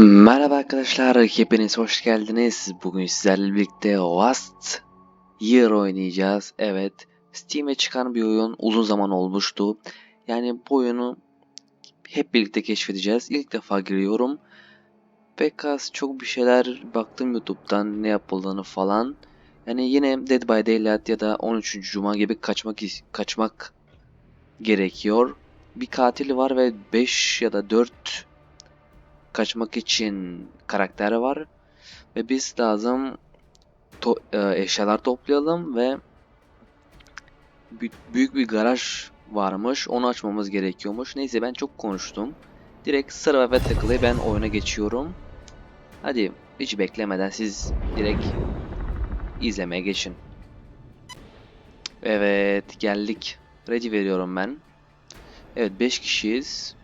Merhaba arkadaşlar, hepiniz hoş geldiniz. Bugün sizlerle birlikte Last Year oynayacağız. Evet, Steam'e çıkan bir oyun uzun zaman olmuştu. Yani bu oyunu hep birlikte keşfedeceğiz. İlk defa giriyorum. Pek az çok bir şeyler baktım YouTube'dan ne yapıldığını falan. Yani yine Dead by Daylight ya da 13. Cuma gibi kaçmak kaçmak gerekiyor. Bir katil var ve 5 ya da 4 kaçmak için karakter var. Ve biz lazım to- e, eşyalar toplayalım ve bü- büyük bir garaj varmış. Onu açmamız gerekiyormuş. Neyse ben çok konuştum. Direkt sıra ve takılı ben oyuna geçiyorum. Hadi hiç beklemeden siz direkt izlemeye geçin. Evet geldik. Ready veriyorum ben. Evet 5 kişiyiz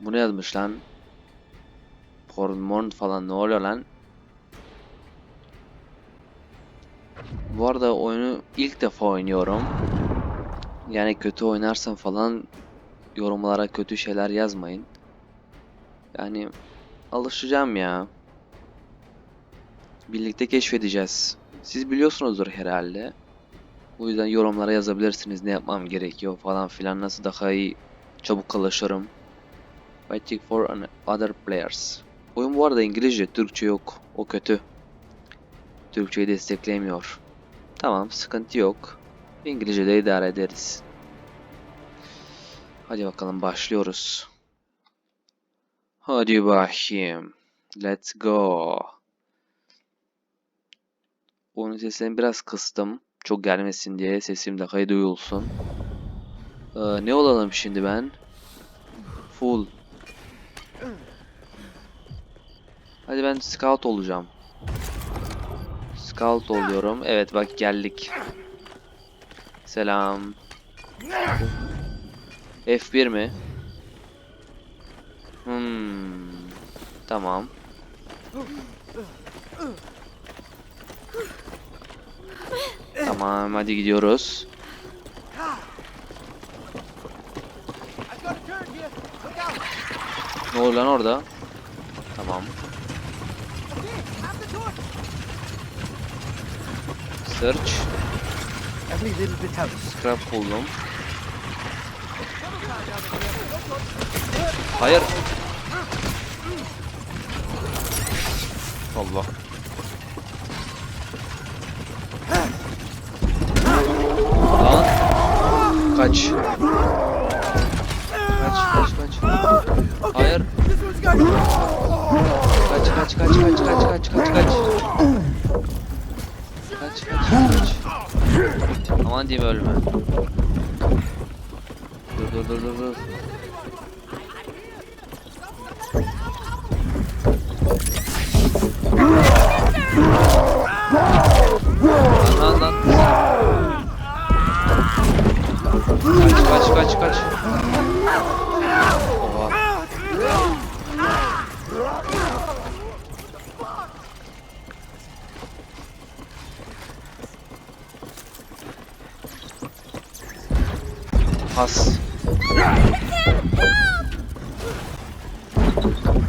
bu ne yazmış lan? Porn falan ne oluyor lan? Bu arada oyunu ilk defa oynuyorum. Yani kötü oynarsam falan yorumlara kötü şeyler yazmayın. Yani alışacağım ya. Birlikte keşfedeceğiz. Siz biliyorsunuzdur herhalde. Bu yüzden yorumlara yazabilirsiniz ne yapmam gerekiyor falan filan nasıl daha iyi çabuk alışırım. Waiting for other players. Oyun bu arada İngilizce, Türkçe yok. O kötü. Türkçeyi desteklemiyor. Tamam, sıkıntı yok. İngilizce'de idare ederiz. Hadi bakalım başlıyoruz. Hadi bakayım. Let's go. Oyunun sesini biraz kıstım. Çok gelmesin diye sesim daha iyi duyulsun. Ee, ne olalım şimdi ben? Full. Hadi ben scout olacağım. Scout oluyorum. Evet bak geldik. Selam. F1 mi? Hmm. Tamam. Tamam hadi gidiyoruz. Ne oluyor lan orada? Tamam. Search. Scrap buldum. Hayır. Allah. Lan. Kaç. Kaç kaç kaç. Hayır. Kaç kaç kaç kaç kaç kaç kaç kaç. Kaç kaç kaç. Aman diyeyim ölme. Dur dur dur dur dur. Lan lan lan. Kaç kaç kaç kaç. Pas.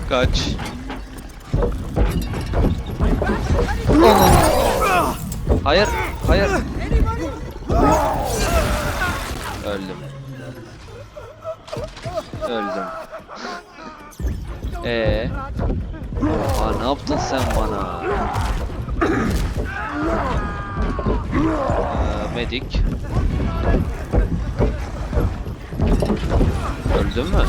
Kaç. Hayır, hayır. Öldüm. Öldüm. Ee. Oha ne yaptın sen bana? Ee, medik. Öldün mü?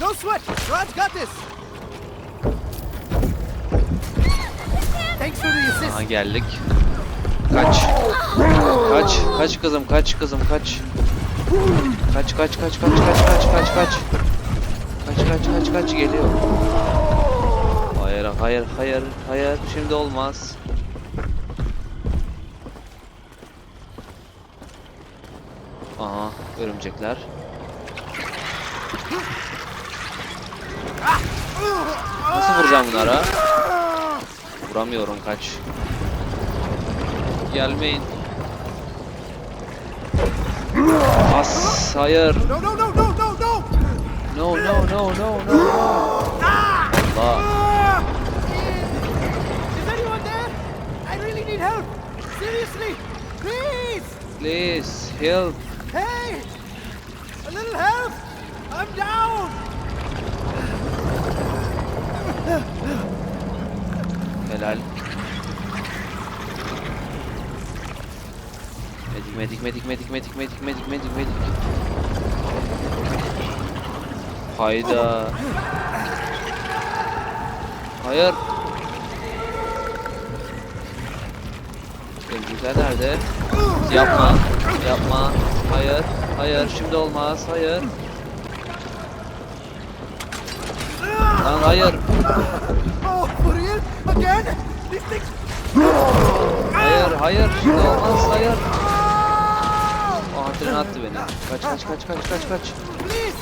Raj got this. Thanks for the assist. Aha geldik. Kaç. Kaç. Kaç kızım kaç kızım kaç. Kaç kaç kaç kaç kaç kaç kaç kaç. Kaç kaç kaç kaç geliyor. Hayır hayır hayır hayır şimdi olmaz. Aha örümcekler. Nasıl vuracağım bunlara? Vuramıyorum kaç. Gelmeyin. As hayır. No, no, no, no, no, no. No no no no no. Allah. Ah! Is anyone there? I really need help. Seriously, please. Please help. Hey, a little help. I'm down. Helal. Medik medik medik medik medik medik medik medik. Hayda. Hayır. Sevgiler nerede? Yapma. Yapma. Hayır. Hayır. Şimdi olmaz. Hayır. Lan hayır. Oh, for real? Again? Hayır. Hayır. Şimdi olmaz. Hayır. Oh! Aha tren attı beni. Kaç kaç kaç kaç kaç kaç. Please,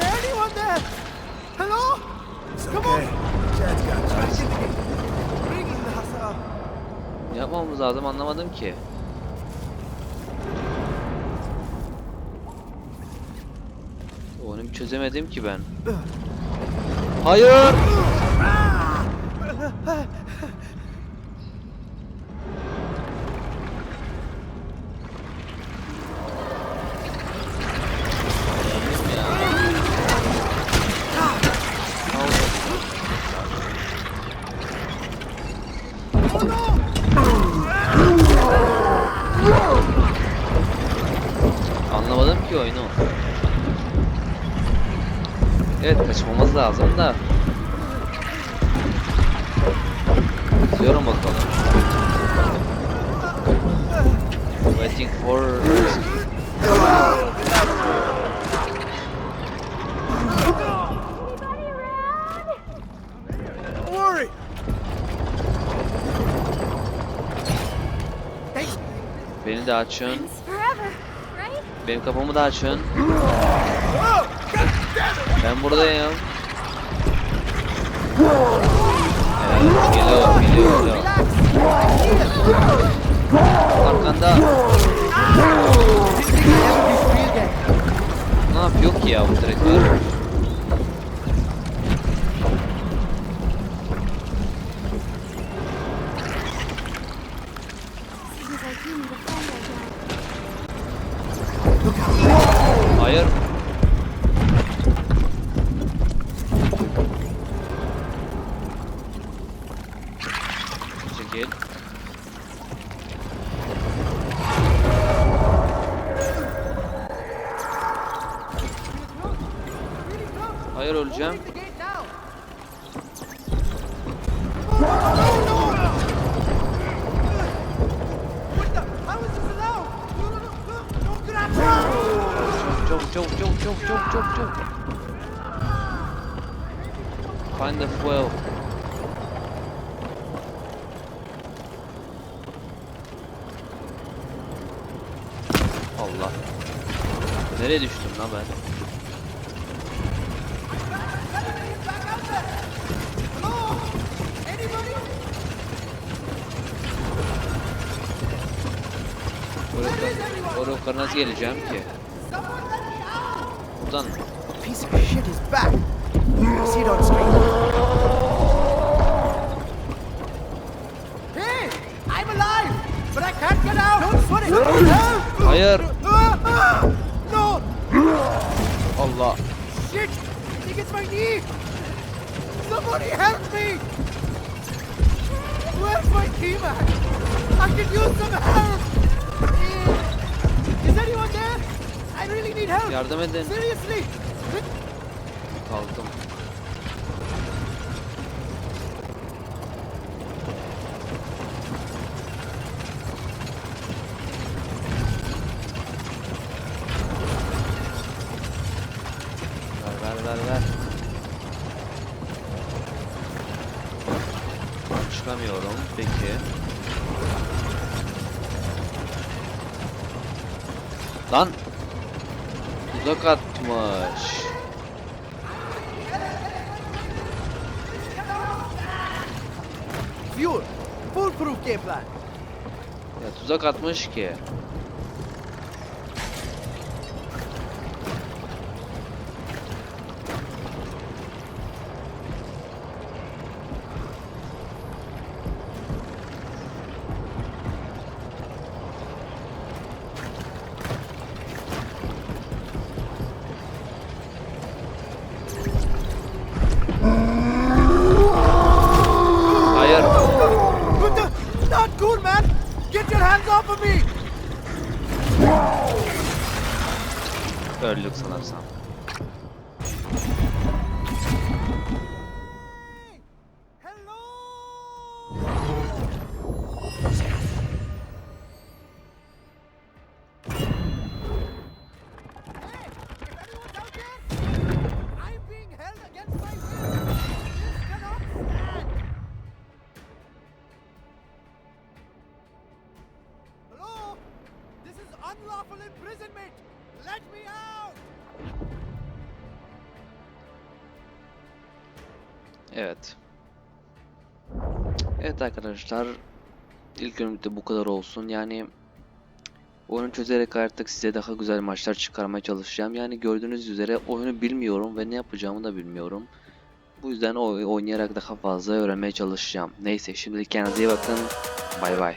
anyone there? Hello? Come on. Yapmamız lazım anlamadım ki. Onu çözemedim ki ben. Hayır. Anlamadım ki oyunu. Evet kaçmamız lazım da. Atlıyorum bakalım. Waiting for... Beni de açın. Benim kafamı da açın. Ben buradayım. Evet, geliyor, geliyor, geliyor. Arkanda. Ne yapıyor ki ya bu direktör? Out. Çabuk çabuk çabuk çabuk çabuk çabuk çabuk. Find the fuel. Allah. Nereye düştüm lan ben? Hello? Anybody? Oraya yukarı nasıl geleceğim ki? Buradan Piece of shit is back. I see it on screen. Hey, I'm alive, but I can't get out. Don't sweat it. Help! Hayır. No, Allah. shit! I think it's my knee. Somebody help me! Where's my key, man? I could use some help. Is anyone there? I really need help. Yardım edin. Seriously. Kalktım. Ver ver ver ver. Çıkamıyorum. Peki. Lan! Uzak atmış. Fuel. Foolproof game plan. Ya tuzak atmış ki. This is unlawful imprisonment. Let me out. Evet. Evet arkadaşlar. İlk bölümde bu kadar olsun. Yani oyunu çözerek artık size daha güzel maçlar çıkarmaya çalışacağım. Yani gördüğünüz üzere oyunu bilmiyorum ve ne yapacağımı da bilmiyorum. Bu yüzden oy- oynayarak daha fazla öğrenmeye çalışacağım. Neyse şimdilik kendinize iyi bakın. Bay bay.